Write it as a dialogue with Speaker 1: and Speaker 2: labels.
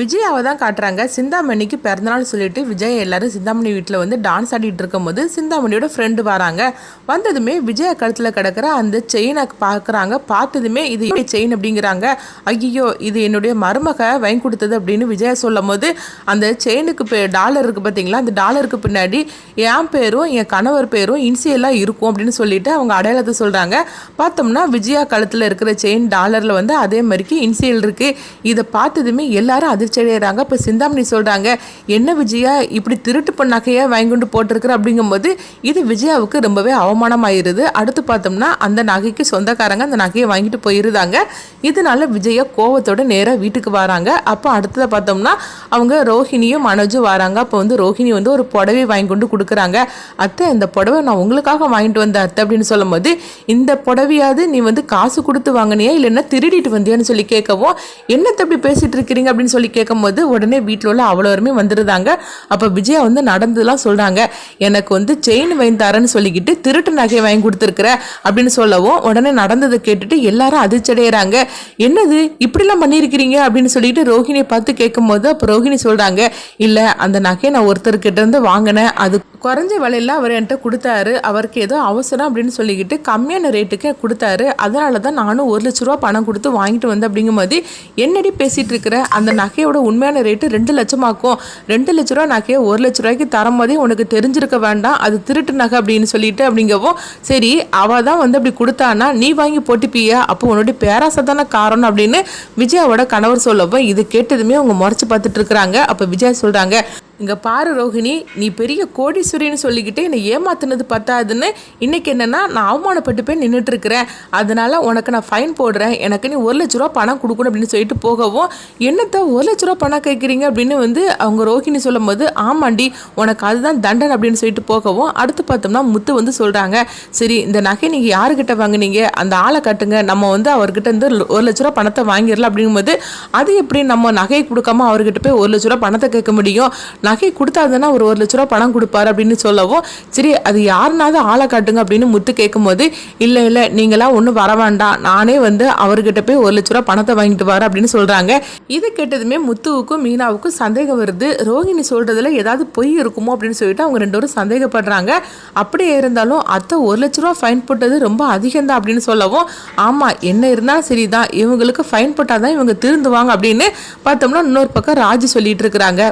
Speaker 1: விஜயாவை தான் காட்டுறாங்க. சிந்தாமணிக்கு பிறந்தநாள் சொல்லிட்டு விஜய் எல்லாரும் சிந்தாமணி வீட்டில் வந்து டான்ஸ் ஆடிட்டு இருக்கும்போது சிந்தாமணியோட ஃப்ரெண்டு வராங்க. வந்ததுமே விஜயா கழுத்தில் கிடக்கிற அந்த செயினை பார்க்குறாங்க பார்த்ததுமே இது எப்படி செயின் அப்படிங்கிறாங்க. ஐயோ இது என்னுடைய மருமக வாங்கி கொடுத்தது அப்படின்னு விஜயா சொல்லும் போது அந்த செயினுக்கு பே டாலர் இருக்குது பார்த்தீங்களா அந்த டாலருக்கு பின்னாடி என் பேரும் என் கணவர் பேரும் இன்சியலாக இருக்கும் அப்படின்னு சொல்லிட்டு அவங்க அடையாளத்தை சொல்கிறாங்க பார்த்தோம்னா விஜயா கழுத்தில் இருக்கிற செயின் டாலரில் வந்து அதே மாதிரிக்கு இன்சியல் இருக்குது இதை பார்த்ததுமே எல்லாரும் அதிர்ச்சி அடைகிறாங்க இப்போ சிந்தாமணி சொல்கிறாங்க என்ன விஜயா இப்படி திருட்டு பண்ணாக்கையாக வாங்கி போட்டிருக்கிற? அப்படிங்கும்போது இது விஜயாவுக்கு ரொம்பவே அவமானமாயிருது. அடுத்து பார்த்தோம்னா அந்த நகைக்கு சொந்தக்காரங்க அந்த நகையை வாங்கிட்டு போயிருந்தாங்க. இதனால விஜயா கோவத்தோட நேராக வீட்டுக்கு வராங்க. அப்போ அடுத்ததை பார்த்தோம்னா அவங்க ரோஹிணியும் மனோஜும் வராங்க. அப்போ வந்து ரோஹிணி வந்து ஒரு புடவை வாங்கி கொண்டு கொடுக்குறாங்க. அத்தை இந்த புடவை நான் உங்களுக்காக வாங்கிட்டு வந்த அத்தை அப்படின்னு சொல்லும்போது இந்த புடவையாவது நீ வந்து காசு கொடுத்து வாங்கினியா? இல்லைன்னா திருடிட்டு வந்தியான்னு சொல்லி கேட்கவும் என்னத்தை அப்படி பேசிட்டு இருக்கிறீங்க? அப்படின்னு சொல்லி கேட்கும்போது உடனே வீட்டில் உள்ள அவ்வளோருமே வந்துருந்தாங்க. அப்போ விஜயா வந்து நடந்ததுலாம் சொல்கிறாங்க எனக்கு வந்து செயின் வாங்கி தரேன்னு சொல்லிக்கிட்டு திருட்டு நகையை வாங்கி கொடுத்துருக்குற அப்படின்னு சொல்லவும் உடனே நடந்ததை கேட்டுட்டு எல்லாரும் அதிர்ச்சடைகிறாங்க என்னது? இப்படிலாம் பண்ணியிருக்கிறீங்க? அப்படின்னு சொல்லிட்டு ரோஹிணியை பார்த்து கேட்கும்போது அப்போ ரோஹிணி சொல்கிறாங்க இல்லை அந்த நகையை நான் ஒருத்தர்கிட்ட இருந்து வாங்கினேன். அது குறைஞ்ச விலையில அவர் என்கிட்ட கொடுத்தாரு. அவருக்கு ஏதோ அவசரம் அப்படின்னு சொல்லிக்கிட்டு கம்மியான ரேட்டுக்கு கொடுத்தாரு. அதனால தான் நானும் ஒரு லட்ச ரூபா பணம் கொடுத்து வாங்கிட்டு வந்தேன் அப்படிங்கும்போது என்னடி பேசிகிட்டு இருக்கிற? அந்த நகையோட உண்மையான ரேட்டு ரெண்டு லட்சமாக்கும். ரெண்டு லட்ச ரூபா நகையை ஒரு லட்ச ரூபாய்க்கு தரும்போதே உனக்கு தெரிஞ்சிருக்க வேண்டாம். அது திருட்டு நகை அப்படின்னு சொல்லிட்டு அப்படிங்கவும் சரி அவள் தான் வந்து அப்படி கொடுத்தானா நீ வாங்கி போட்டுப்பியா. அப்போ உன்னுடைய பேராசை தானே காரணம் அப்படின்னு விஜயாவோட கணவர் சொல்லவும் இது கேட்டதுமே அவங்க முறைச்சு பார்த்துட்டு இருக்கிறாங்க. அப்போ விஜயா சொல்கிறாங்க இங்கே பாரு ரோஹிணி நீ பெரிய கோடீஸ்வரின்னு சொல்லிக்கிட்டு என்னை ஏமாத்துனது பத்தாதுன்னு இன்னைக்கு என்னென்னா நான் அவமானப்பட்டு போய் நின்றுட்டுருக்குறேன் அதனால உனக்கு நான் ஃபைன் போடுறேன். எனக்கு நீ ஒரு லட்ச ரூபா பணம் கொடுக்கணும் அப்படின்னு சொல்லிட்டு போகவும் என்னத்த ஒரு லட்ச ரூபா பணம் கேட்குறீங்க அப்படின்னு வந்து அவங்க ரோஹிணி சொல்லும் போது ஆமாண்டி உனக்கு அதுதான் தண்டனை அப்படின்னு சொல்லிட்டு போகவும் அடுத்து பார்த்தோம்னா முத்து வந்து சொல்கிறாங்க சரி இந்த நகை நீங்கள் யாருக்கிட்ட வாங்குனீங்க? அந்த ஆளை கட்டுங்க. நம்ம வந்து அவர்கிட்ட இருந்து ஒரு லட்ச ரூபா பணத்தை வாங்கிடலாம் அப்படிங்கும்போது அது எப்படி நம்ம நகையை கொடுக்காம அவர்கிட்ட போய் ஒரு லட்ச ரூபா பணத்தை கேட்க முடியும்? நகை கொடுத்தாதுன்னா ஒரு ஒரு லட்ச ரூபா பணம் கொடுப்பாரு அப்படின்னு சொல்லவும் சரி அது யாருனாவது ஆளை காட்டுங்க அப்படின்னு முத்து கேட்கும்போது இல்லை இல்லை நீங்களாம் ஒன்றும் வர வேண்டாம். நானே வந்து அவர்கிட்ட போய் ஒரு லட்ச ரூபா பணத்தை வாங்கிட்டு வர அப்படின்னு சொல்கிறாங்க இது கேட்டதுமே முத்துவுக்கும் மீனாவுக்கும் சந்தேகம் வருது. ரோஹிணி சொல்கிறதுல ஏதாவது பொய் இருக்குமோ அப்படின்னு சொல்லிட்டு அவங்க ரெண்டு பேரும் சந்தேகப்படுறாங்க. அப்படியே இருந்தாலும் அத்தை ஒரு லட்ச ரூபா ஃபைன் போட்டது ரொம்ப அதிகம்தான் அப்படின்னு சொல்லவும் ஆமாம் என்ன இருந்தாலும் சரிதான். இவங்களுக்கு ஃபைன் போட்டால் தான் இவங்க திருந்துவாங்க அப்படின்னு பார்த்தோம்னா இன்னொரு பக்கம் ராஜு சொல்லிட்டு இருக்கிறாங்க.